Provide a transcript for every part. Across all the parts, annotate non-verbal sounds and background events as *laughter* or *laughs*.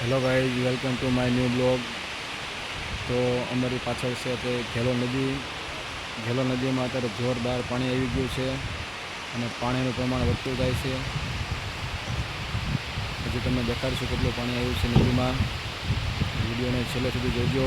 Hello guys, welcome to my new blog. તો અમારી પાછળ છે તે ઘેલો નદી. ઘેલો નદીમાં અત્યારે જોરદાર પાણી આવી ગયું છે અને પાણીનું પ્રમાણ વધતું જાય છે. હજી તમને દેખાડશું કેટલું પાણી આવ્યું છે નદીમાં. વિડીયોને છેલ્લે સુધી જોજો.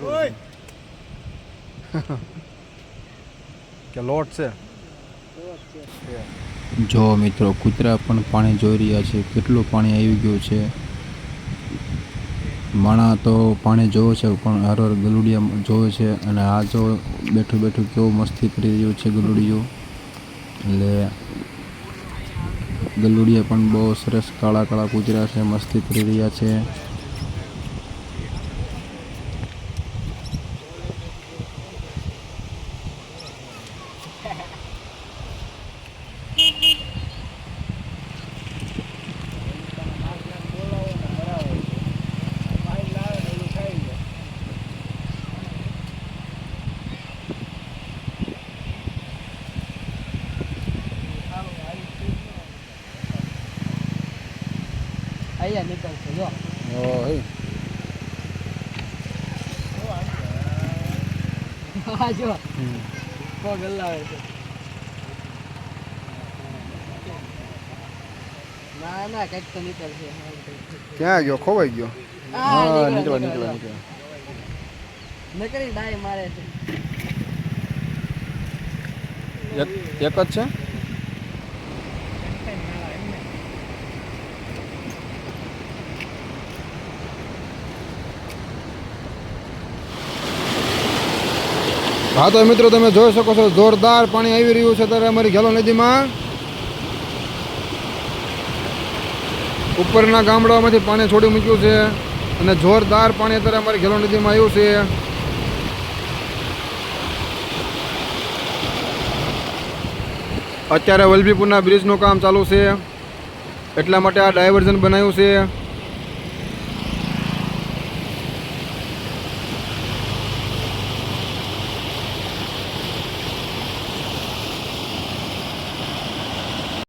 *laughs* કે લોટ છે. જો મિત્રો કૂતરા પણ પાણી જોઈ રહ્યા છે. કેટલું પાણી આવી ગયું છે. માણા તો પાણી જોવે છે પણ હર હર ગલુડિયા જોવે છે. અને આ જો બેઠું બેઠું કેવું મસ્તી કરી રહ્યું છે ગલુડિયું. એટલે ગલુડિયા પણ બહુ સરસ કાળા કાળા કૂતરા છે મસ્તી કરી રહ્યા છે. અહીંયા નીકળશે જો. હા *laughs* જો. પગ હલાવે છે. ના ના કંઈક તો નીકળશે. ક્યાં ગયો? ખોવાઈ ગયો? હા નીકળો નીકળો નીકળો નકરી ડાય મારે છે. એક એક જ છે? હા, તો મિત્રો, તમે જોઈ શકો છો, જોરદાર પાણી આવી રહ્યું છે ત્યારે અમારી ઘેલો નદીમાં. ઉપરના ગામડાઓમાંથી પાણી છોડી મૂક્યું છે અને જોરદાર પાણી અત્યારે અમારી ઘેલો નદીમાં આવ્યું છે. અત્યારે વલભીપુરના બ્રિજનું કામ ચાલુ છે. એટલા માટે આ ડાયવર્ઝન બનાવ્યું છે.